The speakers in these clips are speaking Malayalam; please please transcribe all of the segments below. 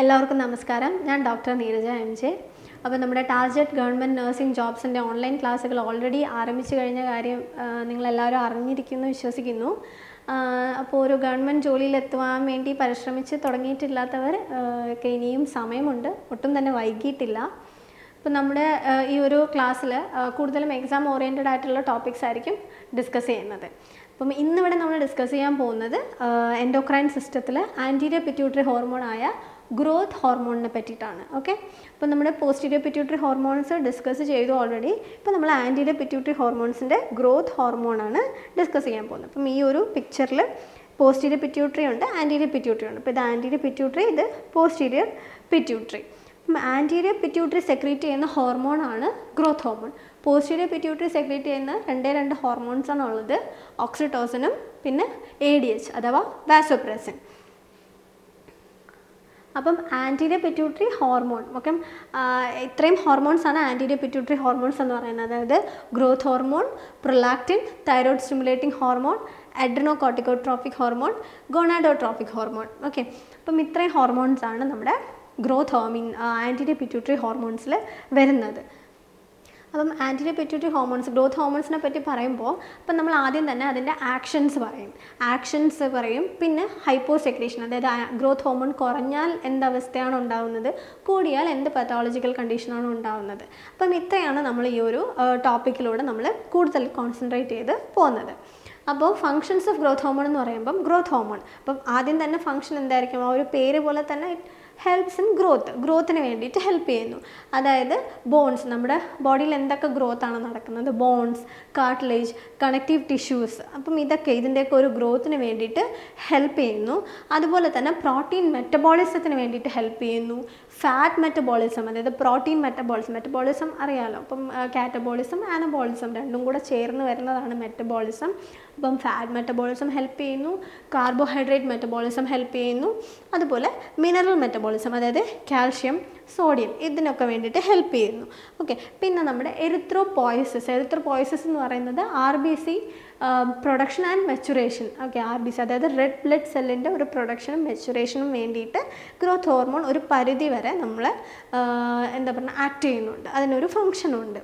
എല്ലാവർക്കും നമസ്കാരം. ഞാൻ ഡോക്ടർ നീരജ എം ജെ. അപ്പോൾ നമ്മുടെ ടാർജറ്റ് ഗവൺമെന്റ് നഴ്സിംഗ് ജോബ്സിന്റെ ഓൺലൈൻ ക്ലാസ്സുകൾ ഓൾറെഡി ആരംഭിച്ചു കഴിഞ്ഞ കാര്യം നിങ്ങളെല്ലാവരും അറിഞ്ഞിരിക്കുന്നു വിശ്വസിക്കുന്നു. അപ്പോൾ ഒരു ഗവൺമെന്റ് ജോലിയിലെത്തുവാൻ വേണ്ടി പരിശ്രമിച്ച് തുടങ്ങിയിട്ടില്ലാത്തവർ ഒക്കെ ഇനിയും സമയമുണ്ട്. ഒട്ടും തന്നെ വൈകിയിട്ടില്ല. അപ്പോൾ നമ്മുടെ ഈ ഒരു ക്ലാസ്സിൽ കൂടുതലും എക്സാം ഓറിയന്റഡ് ആയിട്ടുള്ള ടോപ്പിക്സ് ആയിരിക്കും ഡിസ്കസ് ചെയ്യുന്നത്. അപ്പം ഇന്നിവിടെ നമ്മൾ ഡിസ്കസ് ചെയ്യാൻ പോകുന്നത് എൻഡോക്രൈൻ സിസ്റ്റത്തിൽ ആന്റീരിയർ പിറ്റ്യൂട്ടറി ആയ ഗ്രോത്ത് ഹോർമോണിനെ പറ്റിയിട്ടാണ്. ഓക്കെ അപ്പോൾ നമ്മുടെ പോസ്റ്റീരിയർ പിറ്റ്യൂട്ടറി ഹോർമോൺസ് ഡിസ്കസ് ചെയ്തു ഓൾറെഡി ഇപ്പോൾ നമ്മൾ ആന്റീരിയർ പിറ്റ്യൂട്ടറി ഹോർമോൺസിന്റെ ഗ്രോത്ത് ഹോർമോണാണ് ഡിസ്കസ് ചെയ്യാൻ പോകുന്നത്. അപ്പം ഈ ഒരു പിക്ചറിൽ പോസ്റ്റീരിയർ പിറ്റ്യൂട്ടറി ഉണ്ട് ആന്റീരിയർ പിറ്റ്യൂട്ടറി ഉണ്ട്. അപ്പോൾ ഇത് ആന്റീരിയർ പിറ്റ്യൂട്ടറി ഇത് posterior pituitary anterior pituitary secrete ചെയ്യുന്ന ഹോർമോണാണ് growth hormone posterior pituitary secrete ചെയ്യുന്ന രണ്ടേ രണ്ട് ഹോർമോൺസ് ആണ് ഉള്ളത് ഓക്സിറ്റോസിനും പിന്നെ എ ഡി എച്ച് അഥവാ വാസോപ്രസിൻ അപ്പം ആന്റീരിയർ പിറ്റ്യൂട്ടറി ഹോർമോൺ ഓക്കെ ഇത്രയും ഹോർമോൺസ് ആണ് ആന്റീരിയർ പിറ്റ്യൂട്ടറി ഹോർമോൺസ് എന്ന് പറയുന്നത്. അതായത് growth hormone prolactin thyroid stimulating hormone adrenocorticotrophic hormone gonadotrophic hormone okay അപ്പം ഇത്രയും ഹോർമോൺസ് ആണ് നമ്മുടെ ഗ്രോത്ത് ഹോർമീൻ ആന്റീരിയ പിറ്റ്യൂട്ടറി ഹോർമോൺസിൽ വരുന്നത്. അപ്പം ആന്റിനെ പെറ്റ്യൂട്ടറി ഹോർമോൺസ് ഗ്രോത്ത് ഹോർമോൺസിനെ പറ്റി പറയുമ്പോൾ അപ്പം നമ്മൾ ആദ്യം തന്നെ അതിന്റെ ആക്ഷൻസ് പറയും. ആക്ഷൻസ് പറയും. പിന്നെ ഹൈപ്പോ സെക്രീഷൻ അതായത് ഗ്രോത്ത് ഹോർമോൺ കുറഞ്ഞാൽ എന്ത് അവസ്ഥയാണ് ഉണ്ടാകുന്നത് കൂടിയാൽ എന്ത് പത്തോളജിക്കൽ കണ്ടീഷനാണ് ഉണ്ടാകുന്നത് അപ്പം ഇത്രയാണ് നമ്മൾ ഈ ഒരു ടോപ്പിക്കിലൂടെ നമ്മൾ കൂടുതൽ കോൺസെൻട്രേറ്റ് ചെയ്ത് പോകുന്നത്. അപ്പോൾ ഫങ്ഷൻസ് ഓഫ് ഗ്രോത്ത് ഹോർമോൺ എന്ന് പറയുമ്പം ഗ്രോത്ത് ഹോർമോൺ അപ്പം ആദ്യം തന്നെ ഫങ്ഷൻ എന്തായിരിക്കും? ആ ഒരു പേര് പോലെ തന്നെ ഹെൽപ്സ് ഇൻ ഗ്രോത്ത് ഗ്രോത്തിന് വേണ്ടിയിട്ട് ഹെൽപ്പ് ചെയ്യുന്നു. അതായത് ബോൺസ് നമ്മുടെ ബോഡിയിൽ എന്തൊക്കെ ഗ്രോത്ത് ആണ് നടക്കുന്നത്? ബോൺസ് കാർട്ടിലേജ് കണക്റ്റീവ് ടിഷ്യൂസ് അപ്പം ഇതൊക്കെ ഇതിന്റെയൊക്കെ ഒരു ഗ്രോത്തിന് വേണ്ടിയിട്ട് ഹെൽപ്പ് ചെയ്യുന്നു. അതുപോലെ തന്നെ പ്രോട്ടീൻ മെറ്റബോളിസത്തിന് വേണ്ടിയിട്ട് ഹെൽപ്പ് ചെയ്യുന്നു. ഫാറ്റ് മെറ്റബോളിസം അതായത് പ്രോട്ടീൻ മെറ്റബോളിസം മെറ്റബോളിസം അറിയാമല്ലോ അപ്പം കാറ്റബോളിസം ആനബോളിസം രണ്ടും കൂടെ ചേർന്ന് വരുന്നതാണ് മെറ്റബോളിസം അപ്പം ഫാറ്റ് മെറ്റബോളിസം ഹെൽപ്പ് ചെയ്യുന്നു. കാർബോഹൈഡ്രേറ്റ് മെറ്റബോളിസം ഹെൽപ്പ് ചെയ്യുന്നു. അതുപോലെ മിനറൽ മെറ്റബോളിസം അതായത് കാൽഷ്യം സോഡിയം ഇതിനൊക്കെ വേണ്ടിയിട്ട് ഹെൽപ്പ് ചെയ്യുന്നു. ഓക്കെ പിന്നെ നമ്മുടെ എറിത്രോപോയസിസ് പോയിസസ് എന്ന് പറയുന്നത് R B C production and maturation okay R B C അതായത് റെഡ് ബ്ലഡ് സെല്ലിന്റെ ഒരു പ്രൊഡക്ഷനും മെച്ചുറേഷനും വേണ്ടിയിട്ട് ഗ്രോത്ത് ഹോർമോൺ ഒരു പരിധി വരെ നമ്മൾ എന്താ പറയുക ആക്ട് ചെയ്യുന്നുണ്ട്. അതിനൊരു ഫങ്ഷനുണ്ട്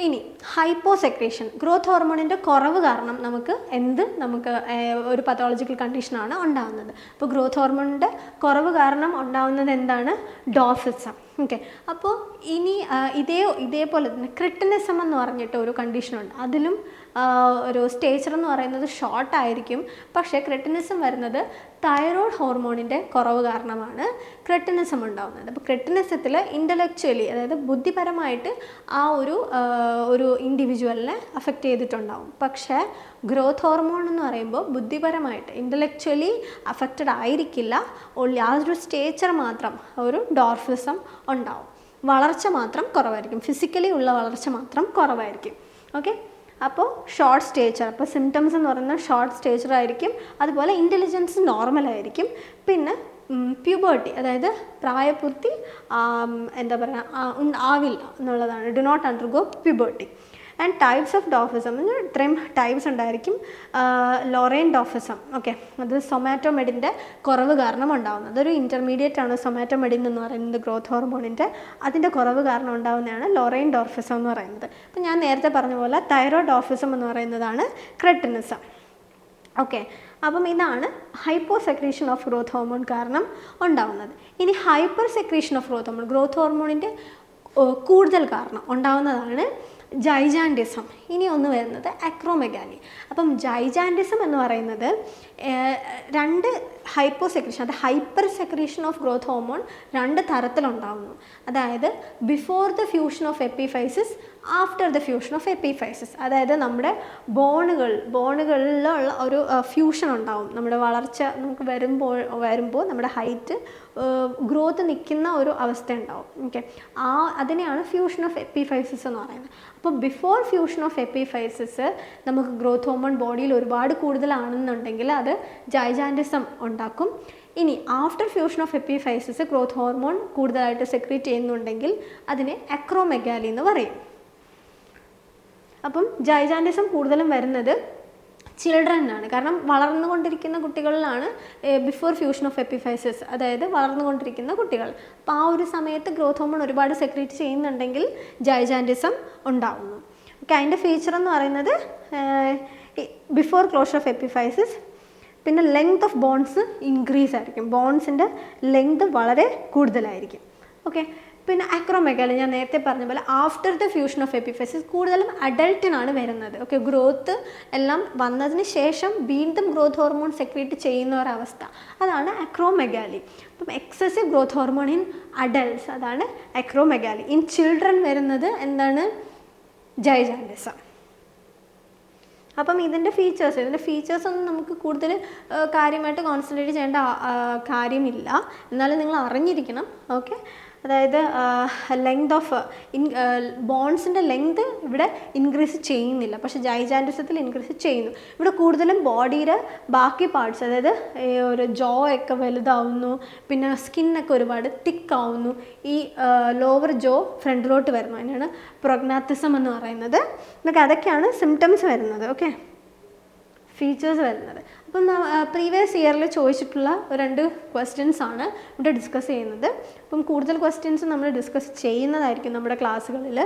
ഇനി ഹൈപ്പോ സെക്രേഷൻ ഗ്രോത്ത് ഹോർമോണിന്റെ കുറവ് കാരണം നമുക്ക് എന്ത്? നമുക്ക് ഒരു പത്തോളജിക്കൽ കണ്ടീഷനാണ് ഉണ്ടാകുന്നത് അപ്പോൾ ഗ്രോത്ത് ഹോർമോണിന്റെ കുറവ് കാരണം ഉണ്ടാകുന്നത് എന്താണ്? ഡോഫിസം. ഓക്കെ. അപ്പോൾ ഇനി ഇതേ ഇതേപോലെ തന്നെ ക്രിട്ടിനിസം എന്ന് പറഞ്ഞിട്ട് ഒരു കണ്ടീഷനുണ്ട് അതിലും ഒരു സ്റ്റേച്ചർ എന്ന് പറയുന്നത് ഷോർട്ട് ആയിരിക്കും. പക്ഷേ ക്രിട്ടിനിസം വരുന്നത് തൈറോയ്ഡ് ഹോർമോണിന്റെ കുറവ് കാരണമാണ് ക്രിട്ടിനിസം ഉണ്ടാകുന്നത് അപ്പോൾ ക്രിട്ടിനിസത്തിൽ ഇന്റലക്ച്വലി അതായത് ബുദ്ധിപരമായിട്ട് ആ ഒരു ഒരു ഇൻഡിവിജ്വലിനെ അഫക്റ്റ് ചെയ്തിട്ടുണ്ടാവും. പക്ഷേ ഗ്രോത്ത് ഹോർമോൺ എന്ന് പറയുമ്പോൾ ബുദ്ധിപരമായിട്ട് ഇന്റലക്ച്വലി അഫക്റ്റഡ് ആയിരിക്കില്ല. ഒരു സ്റ്റേച്ചർ മാത്രം ഒരു ഡോർഫിസം ഉണ്ടാവും. വളർച്ച മാത്രം കുറവായിരിക്കും. ഫിസിക്കലി ഉള്ള വളർച്ച മാത്രം കുറവായിരിക്കും. ഓക്കെ അപ്പോൾ ഷോർട്ട് സ്റ്റേച്ചർ അപ്പോൾ സിംറ്റംസ് എന്ന് പറയുന്നത് ഷോർട്ട് സ്റ്റേച്ചർ ആയിരിക്കും. അതുപോലെ ഇന്റലിജൻസ് നോർമൽ ആയിരിക്കും. പിന്നെ പ്യൂബേർട്ടി അതായത് പ്രായപൂർത്തി എന്താ പറയുക ആവില്ല എന്നുള്ളതാണ്. Do not undergo puberty and types of dwarfism എന്ന് ഇത്രയും ടൈപ്സ് ഉണ്ടായിരിക്കും. ലോറൈൻ ഡോഫിസം ഓക്കെ അത് സൊമാറ്റോമെഡിന്റെ കുറവ് കാരണം ഉണ്ടാകുന്നത് അതൊരു ഇന്റർമീഡിയറ്റ് ആണ് സൊമാറ്റോമെഡിൻ എന്ന് പറയുന്നത് ഗ്രോത്ത് ഹോർമോണിന്റെ അതിന്റെ കുറവ് കാരണം ഉണ്ടാകുന്നതാണ് ലോറൈൻ ഡോർഫിസം എന്ന് പറയുന്നത്. അപ്പം ഞാൻ നേരത്തെ പറഞ്ഞ പോലെ തൈറോയ്ഡ് ഡോഫിസം എന്ന് പറയുന്നതാണ് ക്രെട്ടിനിസം ഓക്കെ അപ്പം ഇതാണ് hypo secretion of growth hormone കാരണം ഉണ്ടാവുന്നത്. ഇനി hyper secretion of growth hormone growth ഹോർമോണിന്റെ കൂടുതൽ കാരണം ഉണ്ടാവുന്നതാണ് ജൈജാൻഡിസം. ഇനി ഒന്ന് വരുന്നത് അക്രോമെഗാലി അപ്പം ജൈജാൻഡിസം എന്ന് പറയുന്നത് രണ്ട് ഹൈപ്പോ സെക്രീഷൻ അത് hyper secretion of growth hormone രണ്ട് തരത്തിലുണ്ടാകുന്നു. അതായത് before the fusion of epiphysis after the fusion of epiphysis അതായത് നമ്മുടെ ബോണുകൾ ബോണുകളിലുള്ള ഒരു ഫ്യൂഷൻ ഉണ്ടാവും. നമ്മുടെ വളർച്ച നമുക്ക് വരുമ്പോൾ വരുമ്പോൾ നമ്മുടെ ഹൈറ്റ് ഗ്രോത്ത് നിൽക്കുന്ന ഒരു അവസ്ഥ ഉണ്ടാവും. ഓക്കെ ആ അതിനെയാണ് ഫ്യൂഷൻ ഓഫ് എപ്പിഫൈസിസ് എന്ന് പറയുന്നത്. അപ്പോൾ ബിഫോർ ഫ്യൂഷൻ ഓഫ് എപ്പിഫൈസിസ് നമുക്ക് ഗ്രോത്ത് ഹോർമോൺ ബോഡിയിൽ ഒരുപാട് കൂടുതലാണെന്നുണ്ടെങ്കിൽ അത് ജൈജാൻഡിസം ഉണ്ടാക്കും. ഇനി after fusion of epiphysis growth hormone കൂടുതലായിട്ട് സെക്രീറ്റ് ചെയ്യുന്നുണ്ടെങ്കിൽ അതിനെ അക്രോമെഗാലി എന്ന് പറയും. അപ്പം ജൈജാൻഡിസം കൂടുതലും വരുന്നത് ചിൽഡ്രനാണ് കാരണം വളർന്നുകൊണ്ടിരിക്കുന്ന കുട്ടികളിലാണ് ബിഫോർ ഫ്യൂഷൻ ഓഫ് എപ്പിഫൈസസ് അതായത് വളർന്നുകൊണ്ടിരിക്കുന്ന കുട്ടികൾ. അപ്പോൾ ആ ഒരു സമയത്ത് ഗ്രോത്ത് ഹോമോൺ ഒരുപാട് സെക്രീറ്റ് ചെയ്യുന്നുണ്ടെങ്കിൽ ജൈജാൻഡിസം ഉണ്ടാവുന്നു. ഓക്കെ അതിന്റെ ഫീച്ചർ എന്ന് പറയുന്നത് ബിഫോർ ക്ലോഷർ ഓഫ് എപ്പിഫൈസസ് പിന്നെ ലെങ്ത് ഓഫ് ബോൺസ് ഇൻക്രീസ് ആയിരിക്കും. ബോൺസിന്റെ ലെങ്ത് വളരെ കൂടുതലായിരിക്കും. ഓക്കെ പിന്നെ അക്രോമെഗാലി ഞാൻ നേരത്തെ പറഞ്ഞ പോലെ after the fusion of epiphysis കൂടുതലും അഡൽട്ടിനാണ് വരുന്നത്. ഓക്കെ ഗ്രോത്ത് എല്ലാം വന്നതിന് ശേഷം വീണ്ടും ഗ്രോത്ത് ഹോർമോൺ സെക്രീറ്റ് ചെയ്യുന്ന ഒരവസ്ഥ. അതാണ് അക്രോമെഗാലി അപ്പം excessive growth hormone in adults അതാണ് അക്രോമെഗാലി ഇൻ ചിൽഡ്രൻ വരുന്നത് എന്താണ്? ജൈജാൻഡിസം അപ്പം ഇതിന്റെ ഫീച്ചേഴ്സ് ഇതിന്റെ ഫീച്ചേഴ്സ് ഒന്നും നമുക്ക് കൂടുതൽ കാര്യമായിട്ട് കോൺസെൻട്രേറ്റ് ചെയ്യേണ്ട കാര്യമില്ല. എന്നാലും നിങ്ങൾ അറിഞ്ഞിരിക്കണം ഓക്കെ അതായത് ലെങ്ത് ഓഫ് ഇൻ ബോൺസിന്റെ ലെങ്ത് ഇവിടെ ഇൻക്രീസ് ചെയ്യുന്നില്ല. പക്ഷേ ജൈജാന്റിസത്തിൽ ഇൻക്രീസ് ചെയ്യുന്നു. ഇവിടെ കൂടുതലും ബോഡിയുടെ ബാക്കി പാർട്സ് അതായത് ഒരു ജോ ഒക്കെ വലുതാവുന്നു. പിന്നെ സ്കിന്നൊക്കെ ഒരുപാട് തിക്ക് ആവുന്നു ഈ ലോവർ ജോ ഫ്രണ്ടിലോട്ട് വരുന്നു. അതിനാണ് പ്രൊഗ്നാത്തിസം എന്ന് പറയുന്നത്. എന്നൊക്കെ അതൊക്കെയാണ് സിംറ്റംസ് വരുന്നത്. ഓക്കെ ഫീച്ചേഴ്സ് വരുന്നത്. അപ്പം പ്രീവിയസ് ഇയറിൽ ചോദിച്ചിട്ടുള്ള രണ്ട് ക്വസ്റ്റ്യൻസ് ആണ് ഇവിടെ ഡിസ്കസ് ചെയ്യുന്നത്. അപ്പം കൂടുതൽ ക്വസ്റ്റ്യൻസ് നമ്മൾ ഡിസ്കസ് ചെയ്യുന്നതായിരിക്കും നമ്മുടെ ക്ലാസ്സുകളിൽ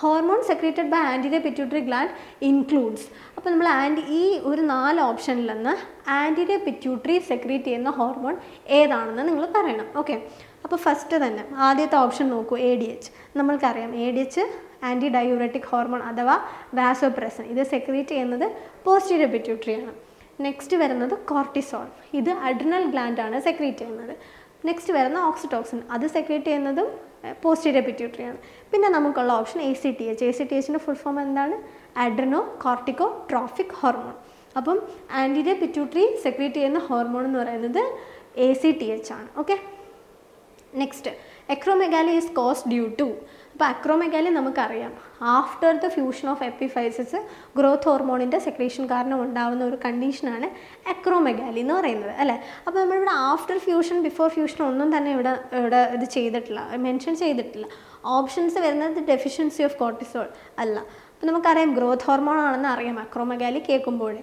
hormone secreted by anterior pituitary gland includes അപ്പോൾ നമ്മൾ ആന്റി ഈ ഒരു നാല് ഓപ്ഷനിൽ നിന്ന് ആന്റീരിയ പിറ്റ്യൂട്ടറി സെക്രീറ്റ് ചെയ്യുന്ന ഹോർമോൺ ഏതാണെന്ന് നിങ്ങൾ പറയണം. ഓക്കെ അപ്പോൾ ഫസ്റ്റ് തന്നെ ആദ്യത്തെ ഓപ്ഷൻ നോക്കൂ എ ഡി എച്ച് നമ്മൾക്കറിയാം A D H anti diuretic hormone അഥവാ വാസോപ്രസൻ ഇത് സെക്രീറ്റ് ചെയ്യുന്നത് പോസ്റ്റീരിയർ പിറ്റ്യൂട്ടറി ആണ്. നെക്സ്റ്റ് വരുന്നത് കോർട്ടിസോൾ ഇത് അഡ്രിനൽ ഗ്ലാൻഡ് ആണ് സെക്രീറ്റ് ചെയ്യുന്നത്. നെക്സ്റ്റ് വരുന്ന ഓക്സിറ്റോക്സിൻ അത് സെക്രീറ്റ് ചെയ്യുന്നതും പോസ്റ്റീരിയർ പിറ്റ്യൂട്ടറി ആണ്. പിന്നെ നമുക്കുള്ള option A C T H A C T എച്ചിന്റെ full form എന്താണ്? അഡ്രിനോ കോർട്ടിക്കോ ട്രോഫിക് ഹോർമോൺ അപ്പം ആന്റീരിയ പിറ്റ്യൂട്ടറി സെക്രീറ്റ് ചെയ്യുന്ന ഹോർമോൺ എന്ന് പറയുന്നത് എ സി ടി എച്ച് ആണ്. Okay next acromegaly is cause due to അപ്പോൾ അക്രോമെഗാലി നമുക്കറിയാം. After the fusion of epiphyses growth ഹോർമോണിന്റെ secretion കാരണം ഉണ്ടാകുന്ന ഒരു കണ്ടീഷനാണ് അക്രോമെഗാലി എന്ന് പറയുന്നത് അല്ലേ? അപ്പോൾ നമ്മളിവിടെ ആഫ്റ്റർ ഫ്യൂഷൻ ബിഫോർ ഫ്യൂഷൻ ഒന്നും തന്നെ ഇവിടെ ഇവിടെ ഇത് ചെയ്തിട്ടില്ല മെൻഷൻ ചെയ്തിട്ടില്ല. ഓപ്ഷൻസ് വരുന്നത് ഡെഫിഷ്യൻസി ഓഫ് കോർട്ടിസോൾ അല്ല. അപ്പോൾ നമുക്കറിയാം ഗ്രോത്ത് ഹോർമോൺ ആണെന്ന് അറിയാം അക്രോമെഗാലി കേൾക്കുമ്പോഴേ.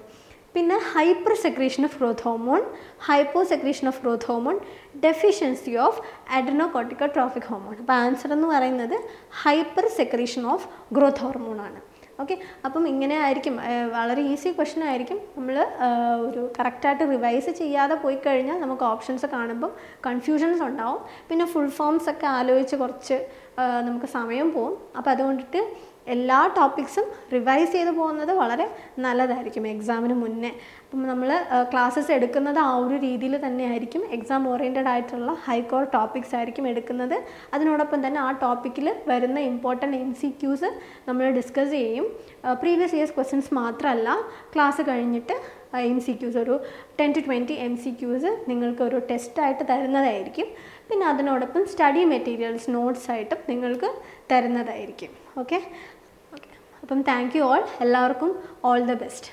പിന്നെ hyper secretion of growth hormone hypo secretion of growth hormone deficiency of adrenocortico trophic hormone അപ്പോൾ ആൻസർ എന്ന് പറയുന്നത് hyper secretion of growth hormone ആണ്. ഓക്കെ അപ്പം ഇങ്ങനെ ആയിരിക്കും വളരെ ഈസി ക്വസ്റ്റൻ ആയിരിക്കും. നമ്മൾ ഒരു കറക്റ്റായിട്ട് റിവൈസ് ചെയ്യാതെ പോയി കഴിഞ്ഞാൽ നമുക്ക് ഓപ്ഷൻസ് കാണുമ്പം കൺഫ്യൂഷൻസ് ഉണ്ടാവും. പിന്നെ ഫുൾ ഫോംസ് ഒക്കെ ആലോചിച്ച് കുറച്ച് നമുക്ക് സമയം പോകും അപ്പോൾ അതുകൊണ്ടിട്ട് എല്ലാ ടോപ്പിക്സും റിവൈസ് ചെയ്ത് പോകുന്നത് വളരെ നല്ലതായിരിക്കും എക്സാമിന് മുന്നേ. അപ്പം നമ്മൾ ക്ലാസ്സസ് എടുക്കുന്നത് ആ ഒരു രീതിയിൽ തന്നെ ആയിരിക്കും എക്സാം ഓറിയന്റഡ് ആയിട്ടുള്ള ഹൈക്കോർ ടോപ്പിക്സ് ആയിരിക്കും എടുക്കുന്നത്. അതിനോടൊപ്പം തന്നെ ആ ടോപ്പിക്കിൽ വരുന്ന ഇമ്പോർട്ടന്റ് എം സി ക്യൂസ് നമ്മൾ ഡിസ്കസ് ചെയ്യും. പ്രീവിയസ് ഇയേഴ്സ് ക്വസ്റ്റ്യൻസ് മാത്രമല്ല ക്ലാസ് കഴിഞ്ഞിട്ട് എം സി ക്യൂസ് ഒരു ten to twenty M C Qs നിങ്ങൾക്ക് ഒരു ടെസ്റ്റായിട്ട് തരുന്നതായിരിക്കും. പിന്നെ അതിനോടൊപ്പം സ്റ്റഡി മെറ്റീരിയൽസ് നോട്ട്സ് ആയിട്ടും നിങ്ങൾക്ക് തരുന്നതായിരിക്കും. ഓക്കെ അപ്പം താങ്ക് യു ഓൾ എല്ലാവർക്കും ഓൾ ദ ബെസ്റ്റ്